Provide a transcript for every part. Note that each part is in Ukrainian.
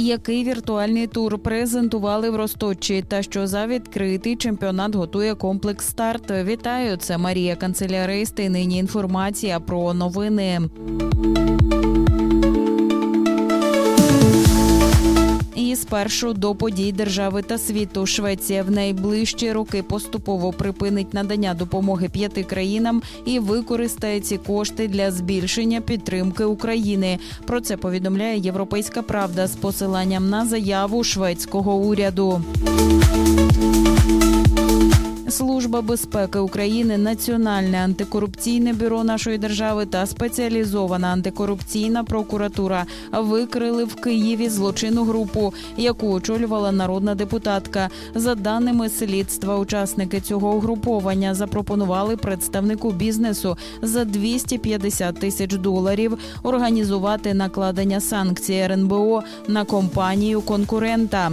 Який віртуальний тур презентували в Росточі, та що за відкритий чемпіонат готує комплекс старт. Вітаю, це Марія Канцелярист. І нині інформація про новини. Спершу до подій держави та світу Швеція в найближчі роки поступово припинить надання допомоги п'яти країнам і використає ці кошти для збільшення підтримки України. Про це повідомляє Європейська Правда з посиланням на заяву шведського уряду. Служба безпеки України, Національне антикорупційне бюро нашої держави та спеціалізована антикорупційна прокуратура викрили в Києві злочинну групу, яку очолювала народна депутатка. За даними слідства, учасники цього угруповання запропонували представнику бізнесу за 250 тисяч доларів організувати накладення санкцій РНБО на компанію конкурента.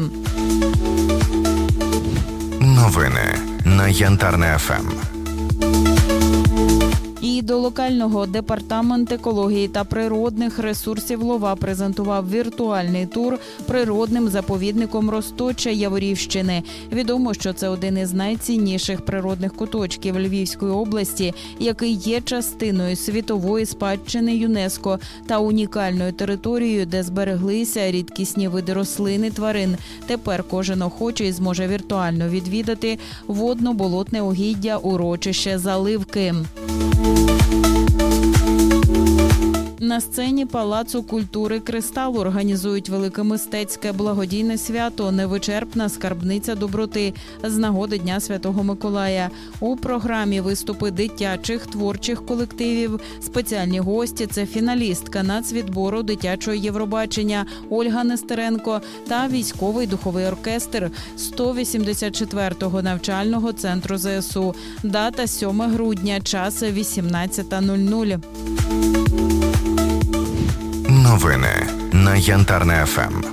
Новини на Янтарне ФМ. І до локального департамент екології та природних ресурсів Лова презентував віртуальний тур природним заповідником Росточа Яворівщини. Відомо, що це один із найцінніших природних куточків Львівської області, який є частиною світової спадщини ЮНЕСКО та унікальною територією, де збереглися рідкісні види рослин і тварин. Тепер кожен охочий зможе віртуально відвідати водно-болотне угіддя урочище заливки. Thank you. На сцені Палацу культури Кристал організують велике мистецьке благодійне свято Невичерпна скарбниця доброти з нагоди Дня Святого Миколая. У програмі виступи дитячих творчих колективів. Спеціальні гості це фіналістка нацвідбору дитячого Євробачення Ольга Нестеренко та військовий духовий оркестр 184-го навчального центру ЗСУ. Дата 7 грудня, час 18.00. Новини на Янтарне ФМ.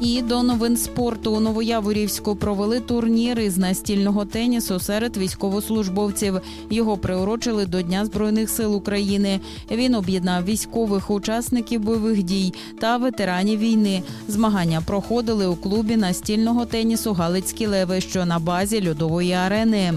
І до новин спорту у Новояворівську провели турнір із настільного тенісу серед військовослужбовців. Його приурочили до Дня збройних сил України. Він об'єднав військових учасників бойових дій та ветеранів війни. Змагання проходили у клубі настільного тенісу Галицькі леви, що на базі льодової арени.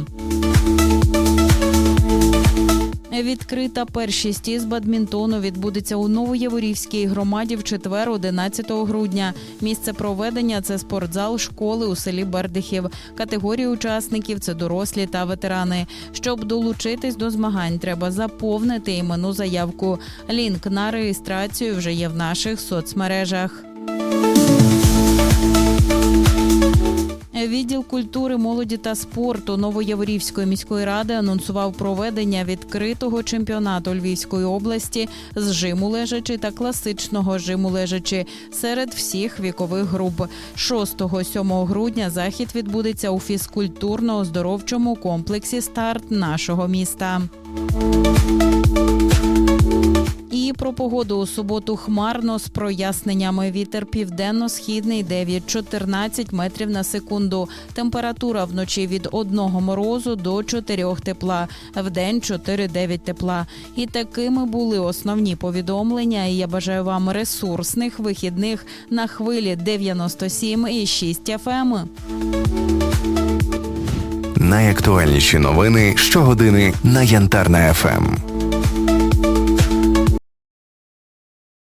Відкрита першість із бадмінтону відбудеться у Новояворівській громаді в четвер, 11 грудня. Місце проведення це спортзал школи у селі Бердихів. Категорії учасників це дорослі та ветерани. Щоб долучитись до змагань, треба заповнити іменну заявку. Лінк на реєстрацію вже є в наших соцмережах. Відділ культури, молоді та спорту Новояворівської міської ради анонсував проведення відкритого чемпіонату Львівської області з жиму лежачі та класичного жиму лежачі серед всіх вікових груп. 6-7 грудня захід відбудеться у фізкультурно-оздоровчому комплексі Старт нашого міста. І про погоду у суботу хмарно з проясненнями. Вітер південно-східний 9-14 метрів на секунду. Температура вночі від 1 морозу до 4 тепла, вдень 4-9 тепла. І такими були основні повідомлення. І я бажаю вам ресурсних вихідних на хвилі 97,6 FM. Найактуальніші новини щогодини на Янтарне ФМ.